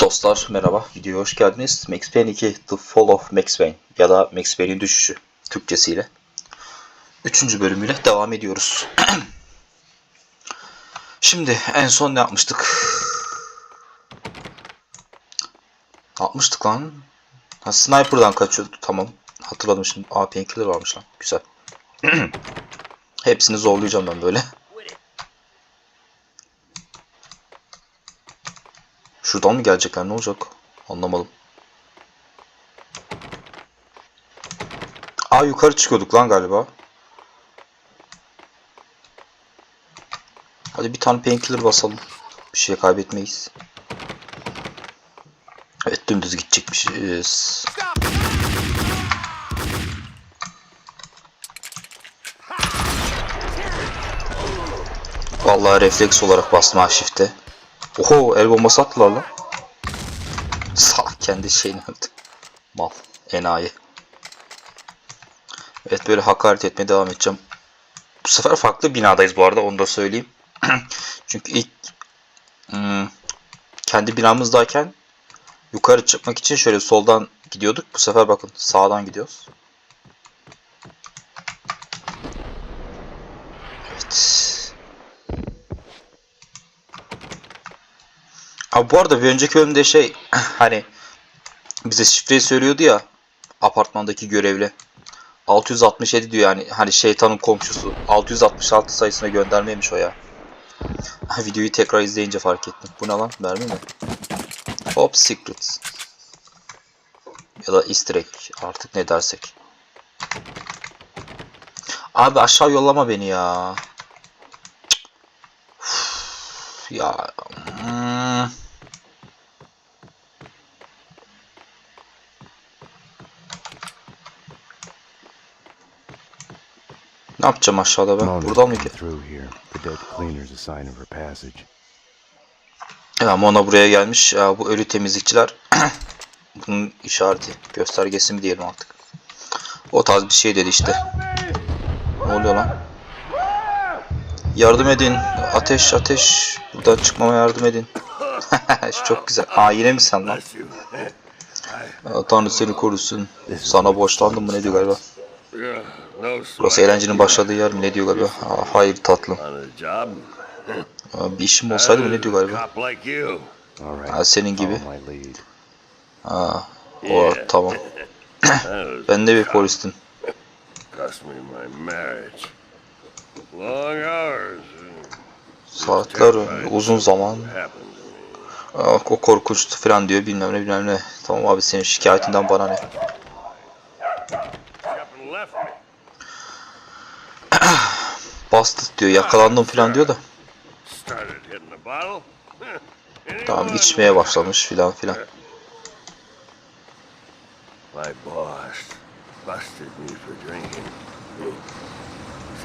Dostlar merhaba, videoya hoş geldiniz. Max Payne 2 The Fall of Max Payne ya da Max Payne'in düşüşü Türkçesiyle. Üçüncü bölümüyle devam ediyoruz. Şimdi en son ne yapmıştık? Ne yapmıştık lan? Ha, sniper'dan kaçıyordu tamam. Hatırladım şimdi. Aa painkiller varmış lan. Güzel. Hepsini zorlayacağım ben böyle. Şuradan mı gelecekler ne olacak? Anlamadım. Aa yukarı çıkıyorduk lan galiba. Hadi bir tane painkiller basalım. Bir şey kaybetmeyiz. Evet dümdüz gidecekmişiz. Vallahi refleks olarak bastım ha shift'e. Oho el bombası attılar lan. Salak kendi şeyini öldü. Mal. Enayi. Evet böyle hakaret etmeye devam edeceğim. Bu sefer farklı binadayız bu arada onu da söyleyeyim. Çünkü ilk hmm, kendi binamızdayken yukarı çıkmak için şöyle soldan gidiyorduk. Bu sefer bakın sağdan gidiyoruz. Abi bu arada bir önceki bölümde şey hani bize şifreyi söylüyordu ya apartmandaki görevli. 667 diyor yani hani şeytanın komşusu. 666 sayısına göndermeymiş o ya. Videoyu tekrar izleyince fark ettim. Bu ne lan? Mermi mi? Hop secret. Ya da easter egg artık ne dersek. Abi aşağı yollama beni ya. Üf, ya. Hmm. Ne yapacağım aşağıda ben? Buradan mı ki? Ya Mona buraya gelmiş. Ya, bu ölü temizlikçiler bunun işareti, göstergesi mi diyelim artık. O tarz bir şey dedi işte. Ne oluyor lan? Yardım edin. Ateş ateş. Buradan çıkmama yardım edin. Çok güzel. Aa yine mi sen lan? Tanrı seni korusun. Sana borçlandım mı ne diyor galiba. Burası eğlencenin başladığı yer mi ne diyor galiba. Aa, hayır tatlım. Aa, bir işim olsaydı mı ne diyor galiba. Ha, senin gibi. Aa, o tamam. Ben de bir polistim. Saatler uzun zaman. Aa, o korkunçtu falan diyor bilmem ne bilmem ne. Tamam abi senin şikayetinden bana ne. Up and left me. Bastı diyor yakalandım falan diyor da. Tamam içmeye başlamış filan filan.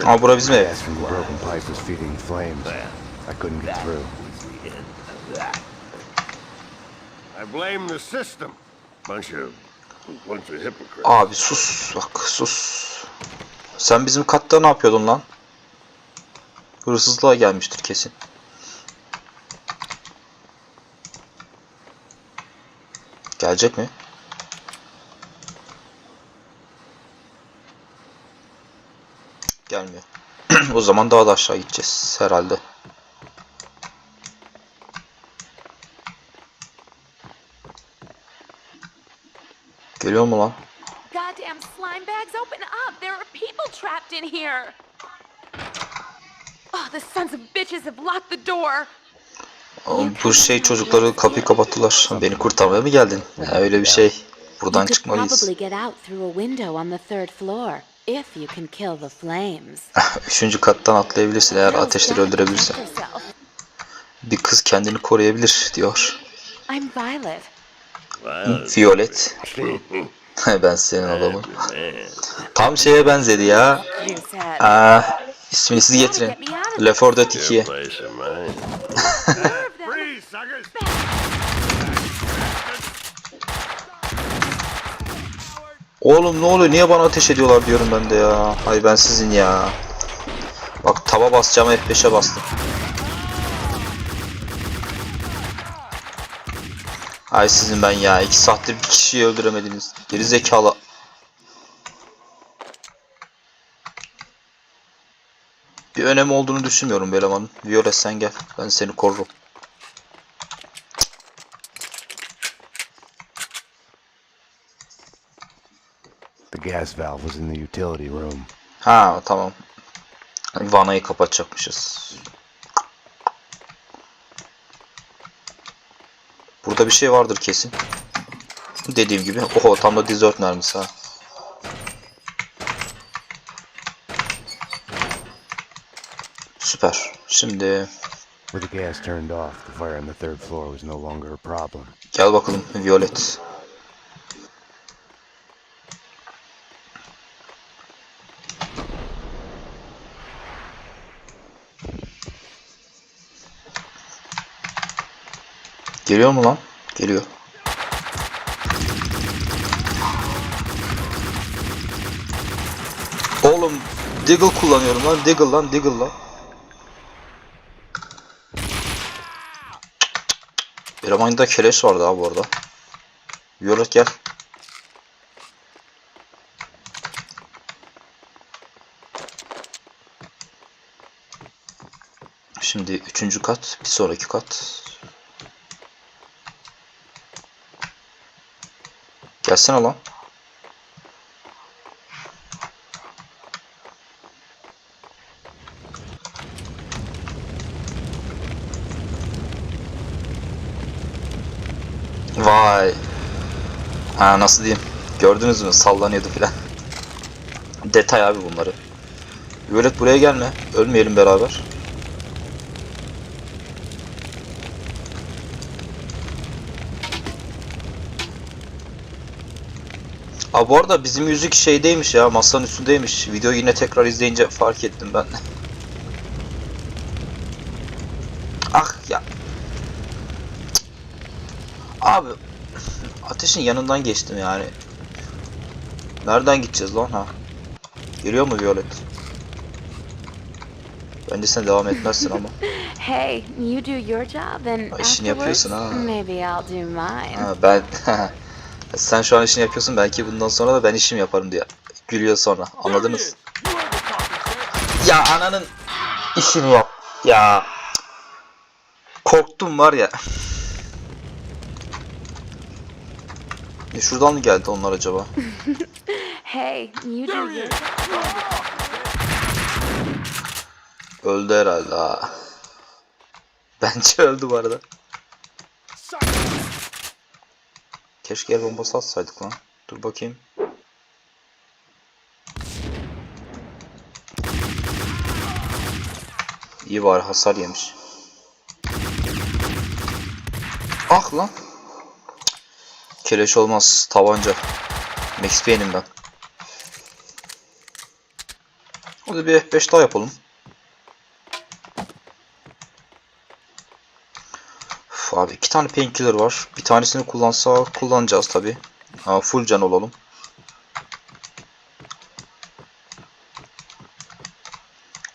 Ama bura bizim ev. Abi sus bak sus. Sen bizim katta ne yapıyordun lan? Hırsızlığa gelmiştir kesin. Gelecek mi? Gelmiyor. o zaman daha da aşağı gideceğiz herhalde. Geliyor mu lan? Goddamn slime bags, open up! There are people trapped in here! The sons of bitches have locked the door! Bu şey çocukları kapıyı kapattılar. Beni kurtarmaya mı geldin? Ha, öyle bir şey. Buradan çıkmalıyız. Üçüncü kattan atlayabilirsin eğer ateşleri öldürebilirsen. Bir kız kendini koruyabilir diyor. I'm Violet. Violet. ben senin adamın. Man. Tam şeye benzedi ya. Aa, ismini siz getirin. Left 4 Dead 2'ye. Place of mine. Serve them. Freeze, suckers! Oğlum ne oluyor? Niye bana ateş ediyorlar diyorum ben de ya. Hay ben sizin ya. Bak taba basacağım F5'e bastım. Ay sizin ben ya. iki saattir bir kişiyi öldüremediniz. Geri zekalı. Bir önemi olduğunu düşünmüyorum bu elemanın. Violet sen gel. Ben seni korurum. The gas valve was in the utility room. Ha tamam. Vanayı kapatacakmışız. Burada bir şey vardır kesin. Dediğim gibi. Oho tam da dizört mermisi ha. Süper. Şimdi With the gas turned off, the fire on the third floor was no longer a problem. gel bakalım Violet. Geliyor mu lan? Geliyor. Oğlum Diggle kullanıyorum lan. Diggle lan Diggle lan. Elemanında keleş vardı abi orada. Violet gel. Şimdi üçüncü kat, bir sonraki kat. Gelsene lan. Vay. Ha nasıl diyeyim? Gördünüz mü? Sallanıyordu filan. Detay abi bunları. Violet buraya gelme. Ölmeyelim beraber. Aa bu arada bizim yüzük şeydeymiş ya masanın üstündeymiş. Videoyu yine tekrar izleyince fark ettim ben. ah ya. Cık. Abi ateşin yanından geçtim yani. Nereden gideceğiz lan ha? Geliyor mu Violet? Bence sen devam etmezsin ama. Hey, you do your job and Ay, işini yapıyorsun ha. maybe I'll do mine. Ha, ben sen şu an işini yapıyorsun belki bundan sonra da ben işim yaparım diye. Gülüyor sonra. Anladınız? Ya ananın işini yap. Ya korktum var ya. E şuradan mı geldi onlar acaba? Hey, you do Öldü herhalde ha. Bence öldü bu arada. Keşke el bombası atsaydık lan. Dur bakayım. İyi var hasar yemiş. Ah lan. Keleş olmaz. Tabanca. Max Payne'im ben. Hadi bir F5 daha yapalım. Üf, abi iki tane painkiller var. Bir tanesini kullansa kullanacağız tabi. Full can olalım.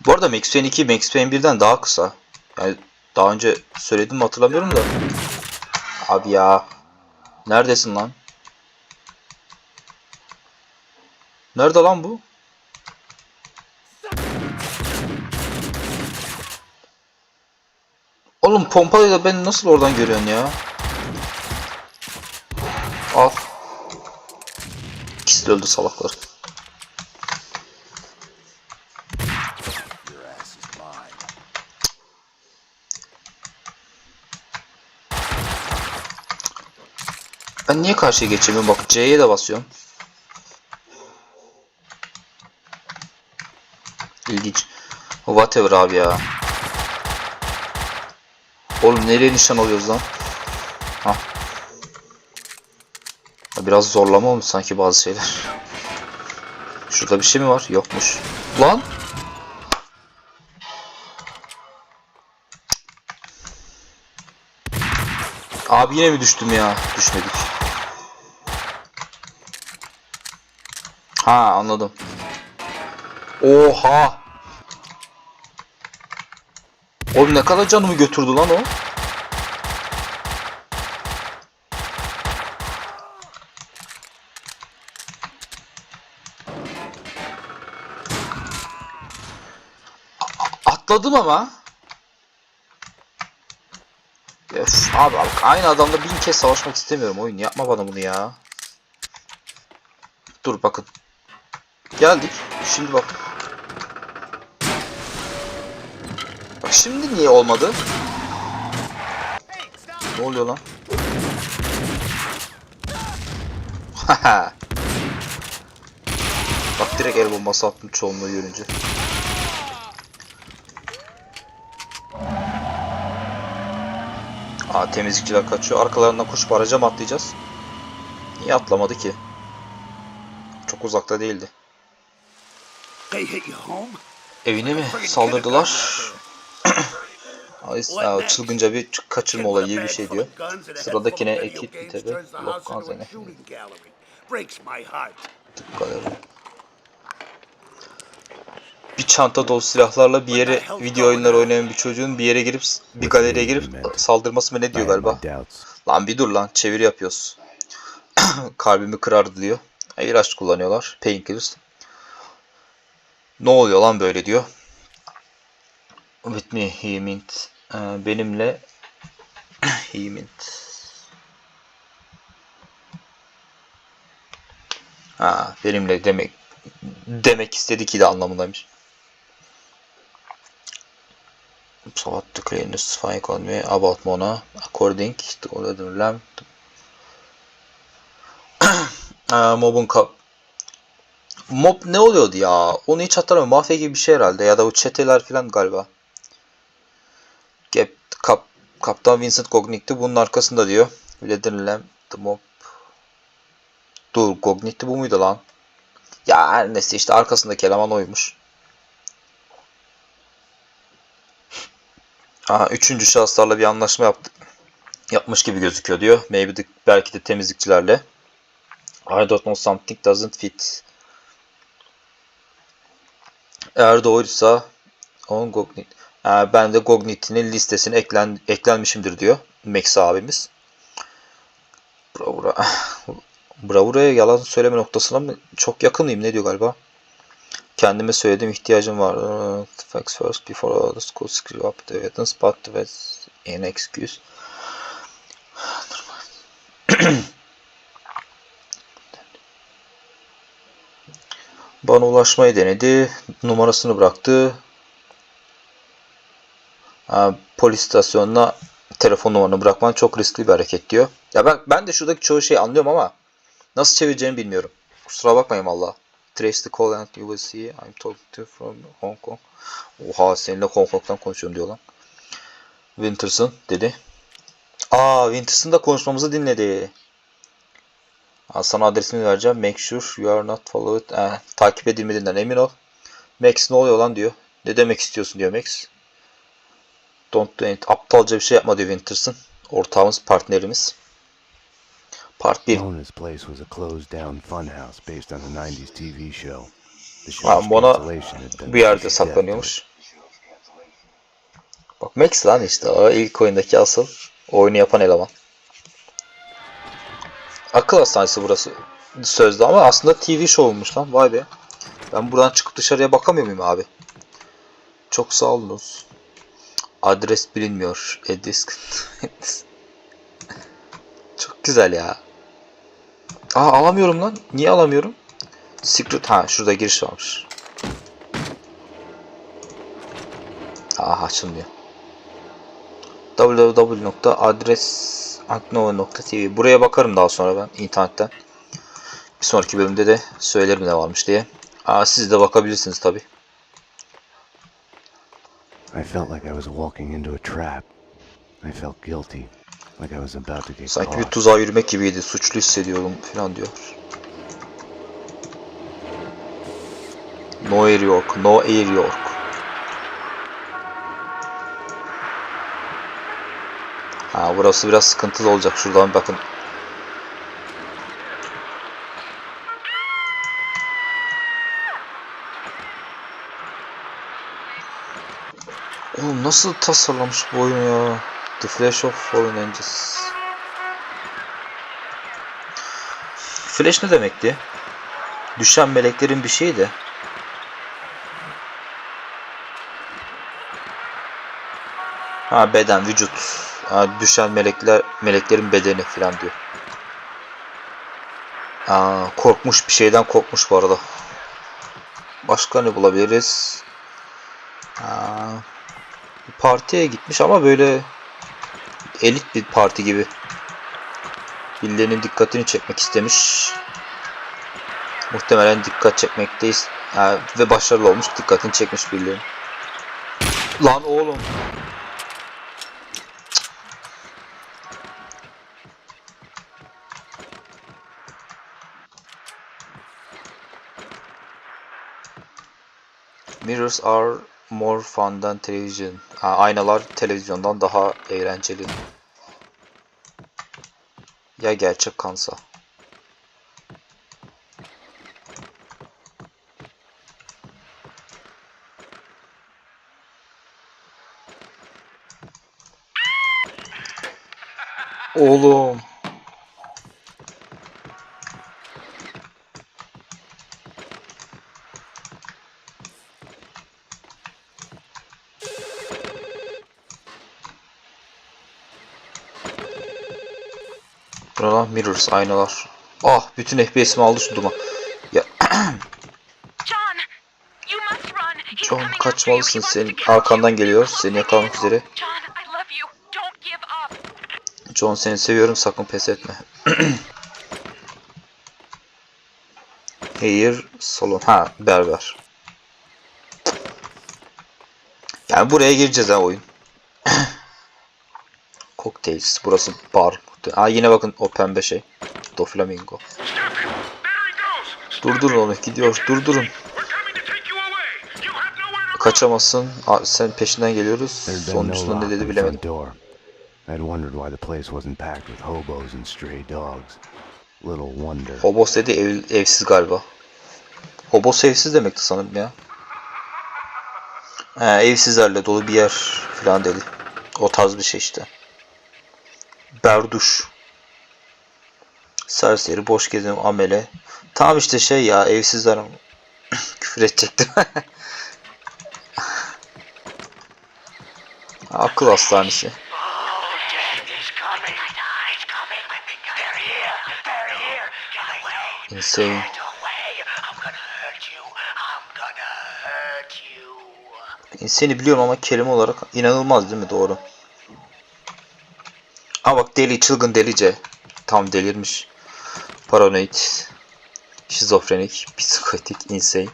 Bu arada Max Payne 2 Max Payne 1'den daha kısa. Yani daha önce söyledim mi hatırlamıyorum da. Abi ya. Neredesin lan? Nerede lan bu? Oğlum pompalıyla beni nasıl oradan görüyorsun ya? Al. İkisi de öldü salaklar. Ben niye karşıya geçemiyorum? Bak C'ye de basıyorum. İlginç. Whatever abi ya. Oğlum nereye nişan alıyoruz lan? Ha. Biraz zorlama olmuş sanki bazı şeyler. Şurada bir şey mi var? Yokmuş. Lan! Abi yine mi düştüm ya? Düşmedik. Ha anladım. Oha. Oğlum ne kadar canımı götürdü lan o. Atladım ama. Öf, abi, abi aynı adamla bin kez savaşmak istemiyorum oyun. Yapma bana bunu ya. Dur bakın Geldik. Şimdi bak. Bak şimdi niye olmadı? Ne oluyor lan? Bak direkt el bombası attım çoğunluğu görünce. Aa temizlikçiler kaçıyor. Arkalarından koşup araca mı atlayacağız? Niye atlamadı ki? Çok uzakta değildi. They hit you home? Evine mi saldırdılar? Ay, ya, çılgınca bir kaçırma olayı gibi bir şey diyor. Sıradakine ekip my heart. Galeri. Bir çanta dolu silahlarla bir yere video oyunları oynayan bir çocuğun bir yere girip bir galeriye girip saldırması mı ne diyor galiba? Lan bir dur lan çeviri yapıyoruz. Kalbimi kırardı diyor. E, ilaç kullanıyorlar. Painkillers. Ne oluyor lan böyle diyor. With me he meant. Ee, benimle he meant. Ha, benimle demek demek istedi ki de anlamındaymış. So what the cleanest fine economy about Mona according to the lamp Aa, mob'un Mob ne oluyordu ya? Onu hiç hatırlamıyorum. Mafya gibi bir şey herhalde. Ya da bu çeteler falan galiba. Gap, kap, Kaptan Vincent Cogniti bunun arkasında diyor. Leather Lamp, The Mob. Dur Cogniti bu muydu lan? Ya her neyse işte arkasındaki eleman oymuş. Aha, üçüncü şahıslarla bir anlaşma yaptı. Yapmış gibi gözüküyor diyor. Maybe de, belki de temizlikçilerle. I don't know something doesn't fit. Eğer doğruysa on Gognit. Ha, ben de Gognit'inin listesine eklen, eklenmişimdir diyor. Max abimiz. Bravura. Bravura'ya yalan söyleme noktasına mı çok yakınıyım ne diyor galiba. Kendime söylediğim ihtiyacım var. Facts first before the school screw up the evidence but that's an excuse. Bana ulaşmayı denedi. Numarasını bıraktı. Polis istasyonuna telefon numaranı bırakman çok riskli bir hareket diyor. Ya ben ben de şuradaki çoğu şeyi anlıyorum ama nasıl çevireceğimi bilmiyorum. Kusura bakmayın valla. Trace the call and you will see I'm talking to from Hong Kong. Oha seninle Hong Kong'dan konuşuyorum diyor lan. Winterson dedi. Aa Winterson da konuşmamızı dinledi. Sana adresimi vereceğim. Make sure you are not followed. Ee, takip edilmediğinden emin ol. Max ne oluyor lan diyor. Ne demek istiyorsun diyor Max. Don't do it. Aptalca bir şey yapma diyor Winterson. Ortağımız, partnerimiz. Part 1. Mona's place was a closed down funhouse based on the 90s TV show. Ha, Mona bir yerde saklanıyormuş. Bak Max lan işte o ilk oyundaki asıl oyunu yapan eleman. Akıl hastanesi burası sözde ama aslında TV show'muş lan vay be. Ben buradan çıkıp dışarıya bakamıyor muyum abi? Çok sağ olunuz. Adres bilinmiyor. Edisk. Çok güzel ya. Aa alamıyorum lan. Niye alamıyorum? Secret ha şurada giriş varmış. Aa açılmıyor. www.adresunknown.tv Buraya bakarım daha sonra ben internetten. Bir sonraki bölümde de söylerim ne varmış diye. Aa, siz de bakabilirsiniz tabi. I felt like I was walking into a trap. I felt guilty, like I was about to get Sanki bir tuzağa yürümek gibiydi. Suçlu hissediyorum falan diyor. No Air York, No Air York. Burası biraz sıkıntılı olacak. Şuradan bakın. Oğlum nasıl tasarlamış bu oyunu ya? The Flash of Fallen Angels. Flash ne demekti? Düşen meleklerin bir şeyi de. Ha beden, vücut. Ha, düşen melekler, meleklerin bedeni falan diyor. Aa, korkmuş bir şeyden korkmuş bu arada. Başka ne bulabiliriz? Aa, partiye gitmiş ama böyle elit bir parti gibi. Birilerinin dikkatini çekmek istemiş. Muhtemelen dikkat çekmekteyiz. Ha, ve başarılı olmuş. Dikkatini çekmiş birilerinin. Lan oğlum. Mirrors are more fun than television. Ha, aynalar televizyondan daha eğlenceli. Ya gerçek kansa. Oğlum. Buralar mirrors aynalar. Ah bütün FPS'imi aldı şu duman. Ya John, kaçmalısın senin arkandan geliyor. Seni yakalamak üzere. John, seni seviyorum sakın pes etme. Hair salon. Ha berber. Yani buraya gireceğiz ha oyun. Cocktails. Burası bar. Ha yine bakın o pembe şey. Doflamingo. Durdurun onu gidiyor. Durdurun. Kaçamazsın. Aa, sen peşinden geliyoruz. Sonuncusunda ne dedi bilemedim. I'd wondered why the place wasn't packed with hobos and stray dogs. Little wonder. Hobos dedi ev, evsiz galiba. Hobos evsiz demekti sanırım ya. He, evsizlerle dolu bir yer falan dedi. O tarz bir şey işte. Berduş. Serseri, boş gezen amele. Tam işte şey ya evsizler. Küfür edecektim. Akıl hastanesi. You. Seni biliyorum ama kelime olarak inanılmaz değil mi? Doğru. Ha bak deli, çılgın delice. Tam delirmiş. Paranoid. Şizofrenik. Psikotik. Insane.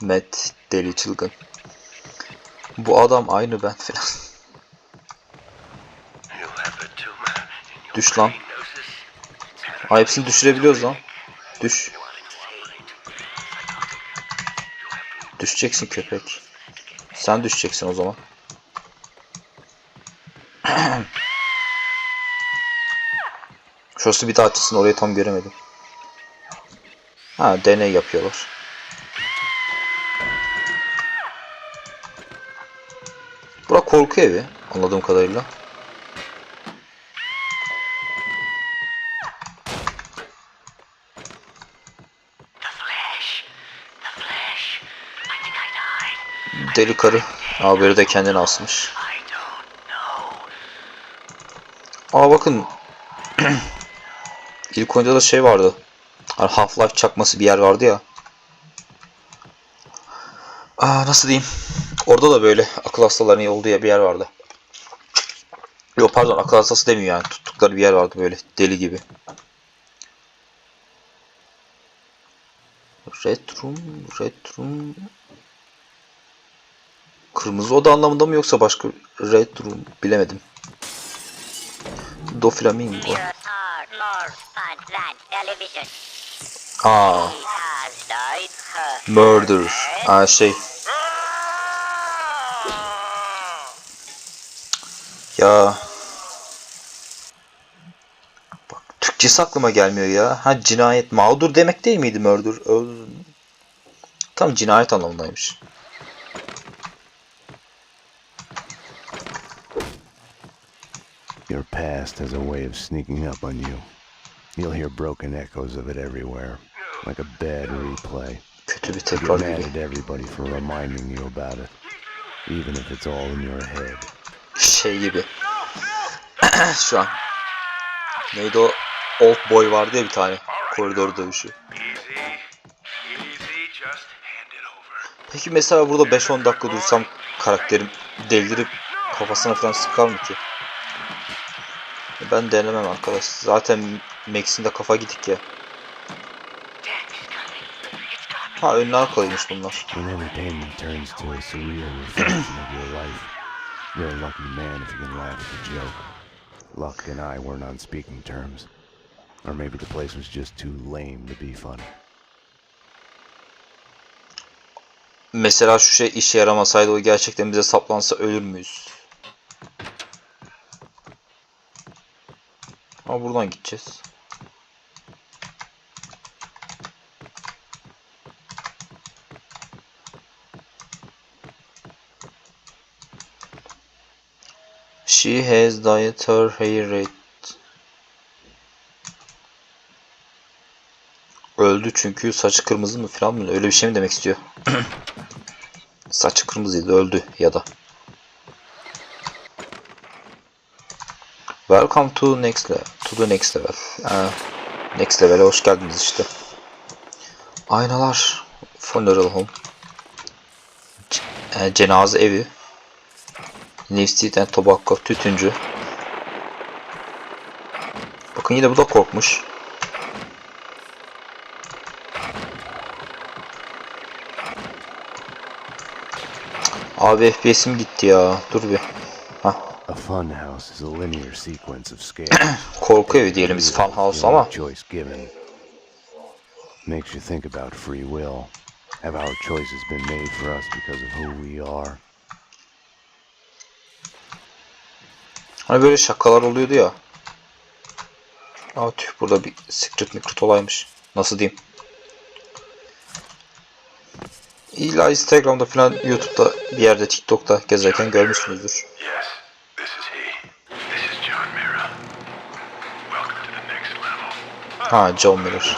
Mad. Deli, çılgın. Bu adam aynı ben your Düş lan. Ha hepsini düşürebiliyoruz lan. Düş. Düşeceksin köpek. Sen düşeceksin o zaman. Şurası bir açılsın orayı tam göremedim. Ha deney yapıyorlar. Bura korku evi anladığım kadarıyla. Deli karı. Haberi de kendini asmış. Aa bakın. İlk oyunda da şey vardı. Hani Half-Life çakması bir yer vardı ya. Aa, nasıl diyeyim? Orada da böyle akıl hastalarının olduğu bir yer vardı. Yok pardon akıl hastası demiyor yani. Tuttukları bir yer vardı böyle deli gibi. Red Room, Red Room. Kırmızı oda anlamında mı yoksa başka Red Room bilemedim. Doflamingo. More fun than television. Aa, He has died. Huh. murder. Aa şey. Ya. Bak Türkçesi aklıma gelmiyor ya. Ha cinayet mağdur demek değil miydi murder? Ö- Tam cinayet anlamındaymış. Your past has a way of sneaking up on you. You'll hear broken echoes of it everywhere, like a bad replay. Kötü bir You tekrar get mad at everybody for reminding you about it, even if it's all in your head. şey gibi. Şu an. Neydi o? Old Boy vardı ya bir tane. Koridor dövüşü. Peki mesela burada 5-10 dakika dursam karakterim delirip kafasına falan sıkar mı ki? Ben denemem arkadaş. Zaten Max'in de kafa gidik ya. Ha önüne arkalıymış bunlar. You're a lucky man if you can laugh at the joke. Luck and I weren't on speaking terms. Or maybe the place was just too lame to be funny. Mesela şu şey işe yaramasaydı o gerçekten bize saplansa ölür müyüz? Ama buradan gideceğiz. She has dyed her hair red. Öldü çünkü saçı kırmızı mı falan mı? Öyle bir şey mi demek istiyor? Saçı kırmızıydı öldü ya da. Welcome to next level. To the next level. Ee, next level'e hoş geldiniz işte. Aynalar. Funeral home. C- e, cenaze evi. Live and Tobacco. Tütüncü. Bakın yine bu da korkmuş. Abi FPS'im gitti ya. Dur bir. A fun house is a linear sequence of scales. Korku evi diyelim biz house ama. choice given makes you think about free will. Have our choices been made for us because of who we are? Hani böyle şakalar oluyordu ya. Aa tüh burada bir secret mikret olaymış. Nasıl diyeyim? İlla Instagram'da falan YouTube'da bir yerde TikTok'ta gezerken görmüşsünüzdür. Yes, this is he. This is John Mira. Welcome to the next level. Ha John Miller.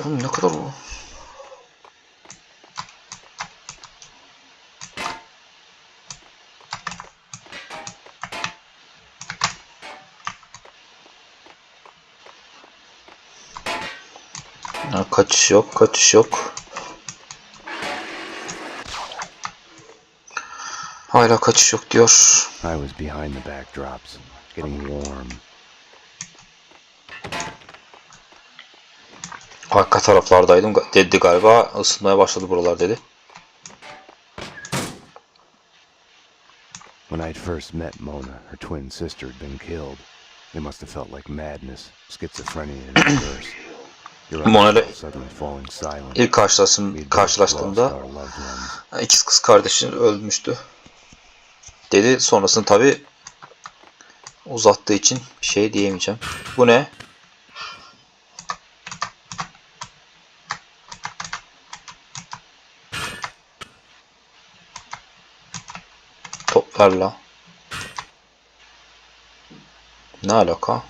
Oğlum ne kadar o? Ha, kaçış yok, kaçış yok. Hala kaçış yok diyor. I was behind the backdrops, getting warm. Arka taraflardaydım dedi galiba. Isınmaya başladı buralar dedi. When I'd first met Mona, her twin sister had been killed. It must have felt like madness, schizophrenia in reverse. Your Mona uncle ile suddenly falling silent. ilk karşılaştığımda ikiz kız kardeşin ölmüştü. Dedi sonrasını tabi uzattığı için şey diyemeyeceğim. Bu ne? Toplarla. Ne alaka?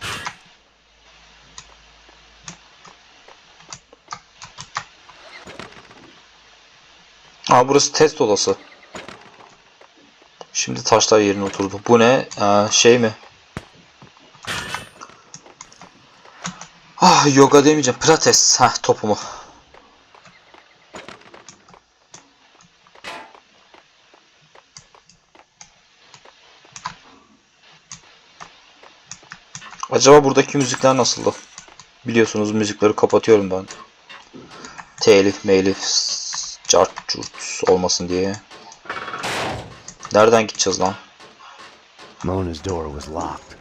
Aa burası test odası. Şimdi taşlar yerine oturdu. Bu ne? Aa, şey mi? Ah yoga demeyeceğim. Pilates. Heh topumu. Acaba buradaki müzikler nasıldı? Biliyorsunuz müzikleri kapatıyorum ben. Telif, melif, cart curt olmasın diye. Nereden gideceğiz lan? Mona's door was locked.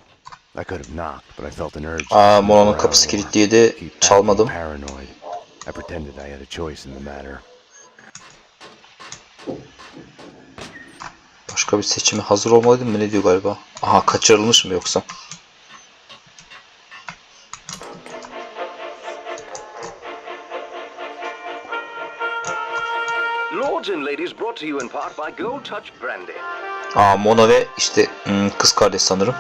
I could have knocked, but I felt an urge. Aa, Mona'nın kapısı kilitliydi. Çalmadım. Paranoid. I pretended I had a choice in the matter. Başka bir seçime hazır olmalıydım mı? Ne diyor galiba? Aha kaçırılmış mı yoksa? Brought to you in part by Gold Touch Brandy. Aa Mona ve işte hmm, kız kardeş sanırım.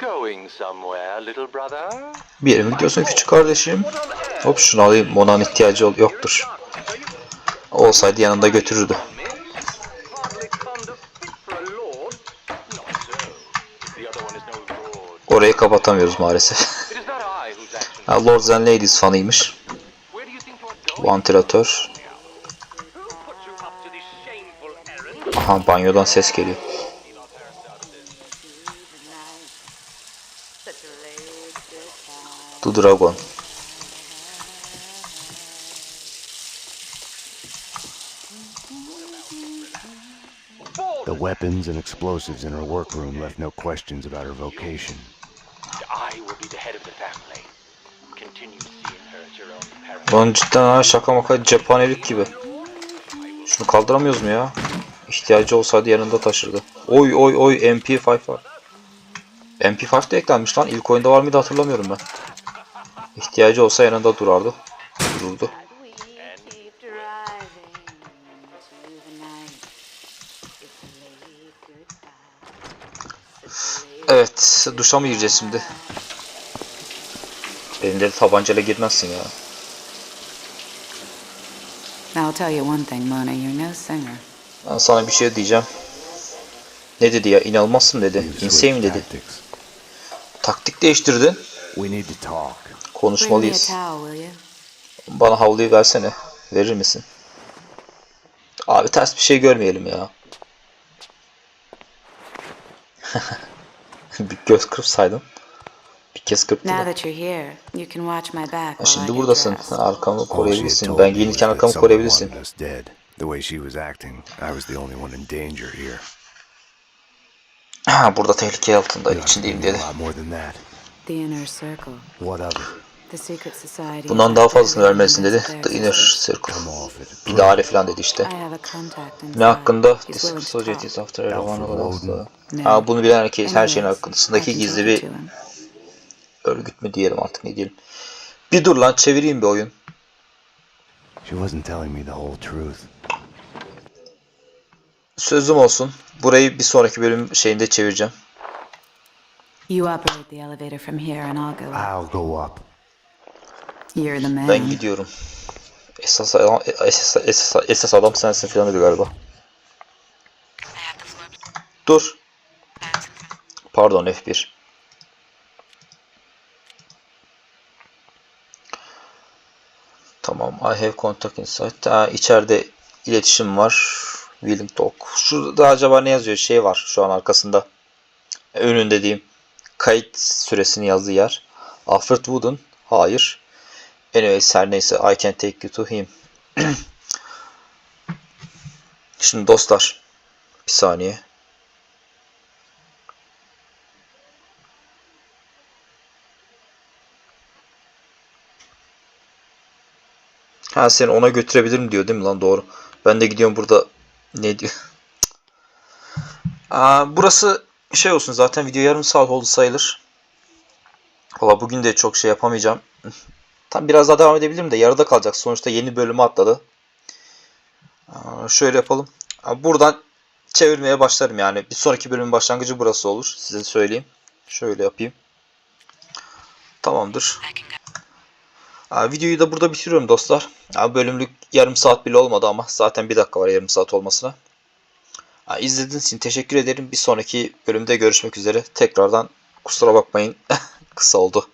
Go going somewhere, little brother? Bir yere mi gidiyorsun küçük kardeşim? Hop şunu alayım. Mona'nın ihtiyacı yoktur. Olsaydı yanında götürürdü. Orayı kapatamıyoruz maalesef. Ha, Lords and Ladies fanıymış. Vantilatör. Who put you up to this shameful errand? Aha banyodan ses geliyor. The Dragon. The weapons and explosives in her workroom left no questions about her vocation. I will be the head of the family. Continue seeing her at your own peril. Lan cidden ha şaka maka cephanelik gibi. Şunu kaldıramıyoruz mu ya? İhtiyacı olsaydı yanında taşırdı. Oy oy oy MP5 var. MP5 de eklenmiş lan. İlk oyunda var mıydı hatırlamıyorum ben. İhtiyacı olsa yanında durardı. Dururdu. Evet duşa mı gireceğiz şimdi? Elinde de tabancayla girmezsin ya. I'll tell you one thing, Mona, you're no singer. Ben sana bir şey diyeceğim. Ne dedi ya? İnanılmazsın dedi. İnsane dedi. Taktik değiştirdin. We need to talk. Bring me a Konuşmalıyız. Bana havluyu versene. Verir misin? Abi ters bir şey görmeyelim ya. bir göz kırpsaydın. Bir kez I Şimdi buradasın. Arkamı had koruyabilirsin. Ben giyinirken arkamı koruyabilirsin. The way she was acting, I was the only one in danger here. Ha, burada tehlike altında içindeyim dedi. a lot more than that. The inner circle. What of it? The secret society. Bundan daha fazlasını vermelisin dedi. The Inner. Circle. İdare falan dedi işte. I have a contact inside. Ne hakkında? The Secret. Societies after. Woden. No. Ha, bunu bilen herkes her şeyin hakkındaki gizli bir örgüt mü diyelim artık ne diyelim. Bir dur lan çevireyim bir oyun. She wasn't telling me the whole truth. Sözüm olsun. Burayı bir sonraki bölüm şeyinde çevireceğim. You operate the elevator from here and I'll go up. I'll go up. You're the man. Ben gidiyorum. Esas adam, esas, esas, esas adam sensin falan dedi galiba. Dur. Pardon F1. Tamam. I have contact inside. Ha, içeride iletişim var. Willing talk. Şurada acaba ne yazıyor? Şey var şu an arkasında. Önünde diyeyim. Kayıt süresini yazdığı yer. Alfred Wooden. Hayır. Anyways her neyse I can take you to him. Şimdi dostlar bir saniye. Ha seni ona götürebilirim diyor değil mi lan doğru. Ben de gidiyorum burada ne diyor. Aa, burası şey olsun zaten video yarım saat oldu sayılır. Valla bugün de çok şey yapamayacağım. Tam biraz daha devam edebilirim de yarıda kalacak. Sonuçta yeni bölümü atladı. Aa, şöyle yapalım. Aa, Buradan çevirmeye başlarım yani. Bir sonraki bölümün başlangıcı burası olur. Size söyleyeyim. Şöyle yapayım. Tamamdır. Videoyu da burada bitiriyorum dostlar. Bölümlük yarım saat bile olmadı ama zaten bir dakika var yarım saat olmasına. İzlediğiniz için teşekkür ederim. Bir sonraki bölümde görüşmek üzere. Tekrardan kusura bakmayın. Kısa oldu.